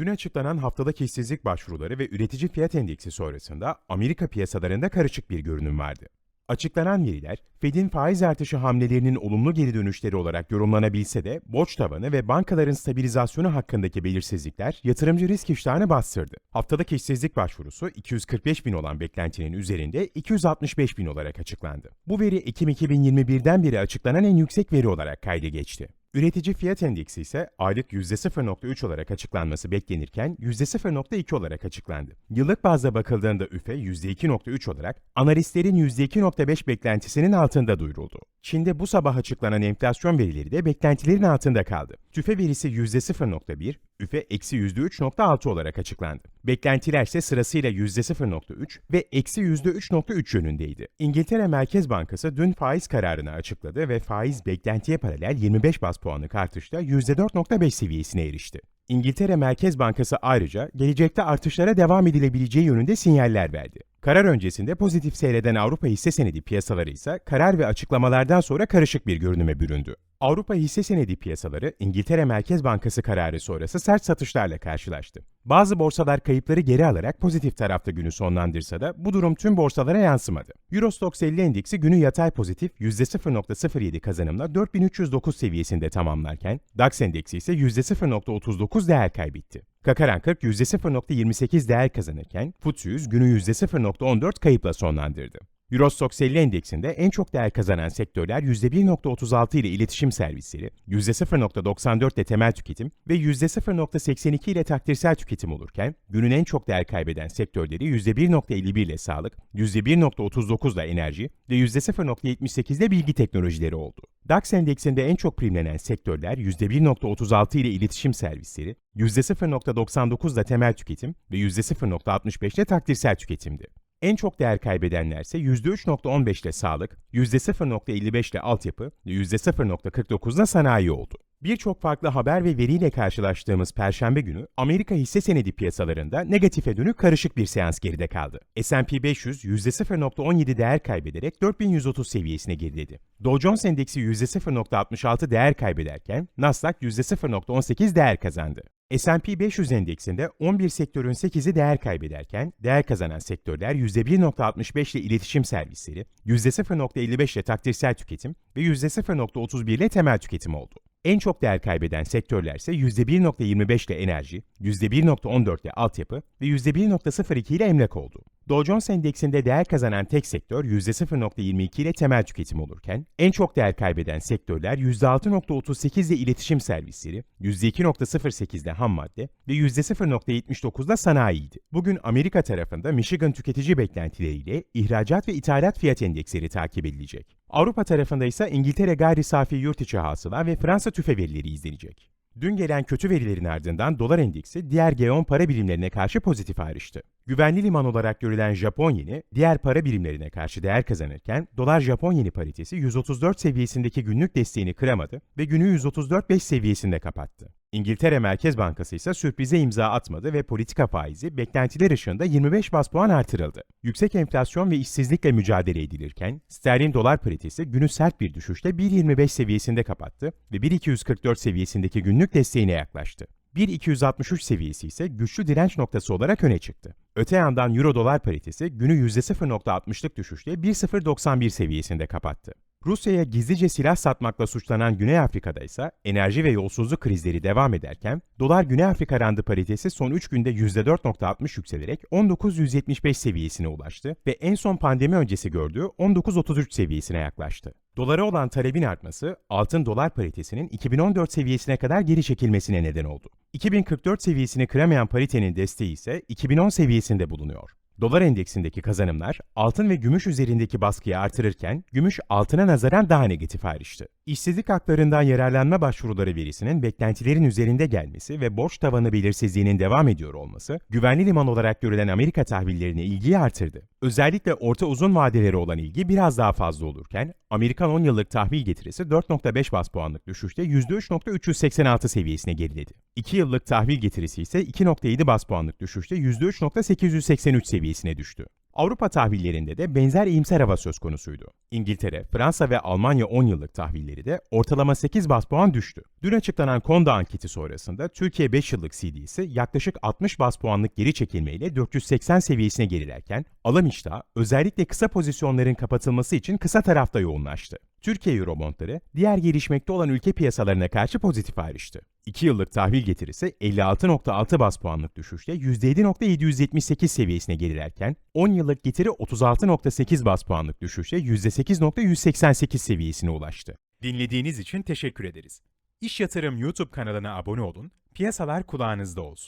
Dün açıklanan haftalık işsizlik başvuruları ve üretici fiyat endeksi sonrasında Amerika piyasalarında karışık bir görünüm vardı. Açıklanan veriler, Fed'in faiz artışı hamlelerinin olumlu geri dönüşleri olarak yorumlanabilse de borç tavanı ve bankaların stabilizasyonu hakkındaki belirsizlikler yatırımcı risk iştahını bastırdı. Haftalık işsizlik başvurusu 245 bin olan beklentinin üzerinde 265 bin olarak açıklandı. Bu veri Ekim 2021'den beri açıklanan en yüksek veri olarak kayda geçti. Üretici fiyat endeksi ise aylık %0.3 olarak açıklanması beklenirken %0.2 olarak açıklandı. Yıllık bazda bakıldığında üfe %2.3 olarak analistlerin %2.5 beklentisinin altında duyuruldu. Çin'de bu sabah açıklanan enflasyon verileri de beklentilerin altında kaldı. TÜFE verisi %0.1, üfe eksi %3.6 olarak açıklandı. Beklentiler ise sırasıyla %0.3 ve eksi %3.3 yönündeydi. İngiltere Merkez Bankası dün faiz kararını açıkladı ve faiz beklentiye paralel 25 bas puanlık artışla %4.5 seviyesine erişti. İngiltere Merkez Bankası ayrıca gelecekte artışlara devam edilebileceği yönünde sinyaller verdi. Karar öncesinde pozitif seyreden Avrupa hisse senedi piyasaları ise karar ve açıklamalardan sonra karışık bir görünüme büründü. Avrupa hisse senedi piyasaları İngiltere Merkez Bankası kararı sonrası sert satışlarla karşılaştı. Bazı borsalar kayıpları geri alarak pozitif tarafta günü sonlandırsa da bu durum tüm borsalara yansımadı. Eurostoxx 50 endeksi günü yatay pozitif %0.07 kazanımla 4309 seviyesinde tamamlarken DAX endeksi ise %0.39 değer kaybetti. Kakaran 40 %0.28 değer kazanırken FTSE 100 günü %0.14 kayıpla sonlandırdı. Eurostoxx 50 endeksinde en çok değer kazanan sektörler %1.36 ile iletişim servisleri, %0.94 ile temel tüketim ve %0.82 ile takdirsel tüketim olurken, günün en çok değer kaybeden sektörleri %1.51 ile sağlık, %1.39 ile enerji ve %0.78 ile bilgi teknolojileri oldu. DAX endeksinde en çok primlenen sektörler %1.36 ile iletişim servisleri, %0.99 ile temel tüketim ve %0.65 ile takdirsel tüketimdi. En çok değer kaybedenler ise %3.15 ile sağlık, %0.55 ile altyapı ve %0.49 ile sanayi oldu. Birçok farklı haber ve veriyle karşılaştığımız Perşembe günü Amerika hisse senedi piyasalarında negatife dönük karışık bir seans geride kaldı. S&P 500 %0.17 değer kaybederek 4130 seviyesine geriledi. Dow Jones Endeksi %0.66 değer kaybederken Nasdaq %0.18 değer kazandı. S&P 500 endeksinde 11 sektörün 8'i değer kaybederken, değer kazanan sektörler %1.65 ile iletişim servisleri, %0.55 ile takdirsel tüketim ve %0.31 ile temel tüketim oldu. En çok değer kaybeden sektörler ise %1.25 ile enerji, %1.14 ile altyapı ve %1.02 ile emlak oldu. Dow Jones Endeksinde değer kazanan tek sektör %0.22 ile temel tüketim olurken, en çok değer kaybeden sektörler %6.38 ile iletişim servisleri, %2.08 ile ham madde ve %0.79 ile sanayiydi. Bugün Amerika tarafında Michigan tüketici beklentileriyle ihracat ve ithalat fiyat endeksleri takip edilecek. Avrupa tarafında ise İngiltere gayri safi yurt içi hasıla ve Fransa tüfe verileri izlenecek. Dün gelen kötü verilerin ardından dolar endeksi diğer G10 para birimlerine karşı pozitif ayrıştı. Güvenli liman olarak görülen Japon yeni diğer para birimlerine karşı değer kazanırken dolar Japon yeni paritesi 134 seviyesindeki günlük desteğini kıramadı ve günü 134.5 seviyesinde kapattı. İngiltere Merkez Bankası ise sürprize imza atmadı ve politika faizi beklentiler ışığında 25 bas puan artırıldı. Yüksek enflasyon ve işsizlikle mücadele edilirken sterlin dolar paritesi günü sert bir düşüşle 1.25 seviyesinde kapattı ve 1.244 seviyesindeki günlük desteğine yaklaştı. 1.263 seviyesi ise güçlü direnç noktası olarak öne çıktı. Öte yandan Euro dolar paritesi günü %0.60'lık düşüşle 1.091 seviyesinde kapattı. Rusya'ya gizlice silah satmakla suçlanan Güney Afrika'da ise enerji ve yolsuzluk krizleri devam ederken dolar Güney Afrika randı paritesi son 3 günde %4.60 yükselerek 19.175 seviyesine ulaştı ve en son pandemi öncesi gördüğü 19.33 seviyesine yaklaştı. Dolara olan talebin artması altın dolar paritesinin 2014 seviyesine kadar geri çekilmesine neden oldu. 2044 seviyesini kıramayan paritenin desteği ise 2010 seviyesinde bulunuyor. Dolar endeksindeki kazanımlar altın ve gümüş üzerindeki baskıyı artırırken gümüş altına nazaran daha negatif ayrıştı. İşsizlik haklarından yararlanma başvuruları verisinin beklentilerin üzerinde gelmesi ve borç tavanı belirsizliğinin devam ediyor olması, güvenli liman olarak görülen Amerika tahvillerine ilgiyi artırdı. Özellikle orta uzun vadeleri olan ilgi biraz daha fazla olurken, Amerikan 10 yıllık tahvil getirisi 4.5 bas puanlık düşüşte %3.386 seviyesine geriledi. 2 yıllık tahvil getirisi ise 2.7 bas puanlık düşüşte %3.883 seviyesine düştü. Avrupa tahvillerinde de benzer iyimser hava söz konusuydu. İngiltere, Fransa ve Almanya 10 yıllık tahvilleri de ortalama 8 bas puan düştü. Dün açıklanan Konda anketi sonrasında Türkiye 5 yıllık CD'si yaklaşık 60 bas puanlık geri çekilmeyle 480 seviyesine gerilerken, alım iştahı özellikle kısa pozisyonların kapatılması için kısa tarafta yoğunlaştı. Türkiye Eurobondları diğer gelişmekte olan ülke piyasalarına karşı pozitif ayrıştı. 2 yıllık tahvil getirisi 56.6 bas puanlık düşüşle %7.778 seviyesine gerilerken 10 yıllık getiri 36.8 bas puanlık düşüşle %8.188 seviyesine ulaştı. Dinlediğiniz için teşekkür ederiz. İş Yatırım YouTube kanalına abone olun, piyasalar kulağınızda olsun.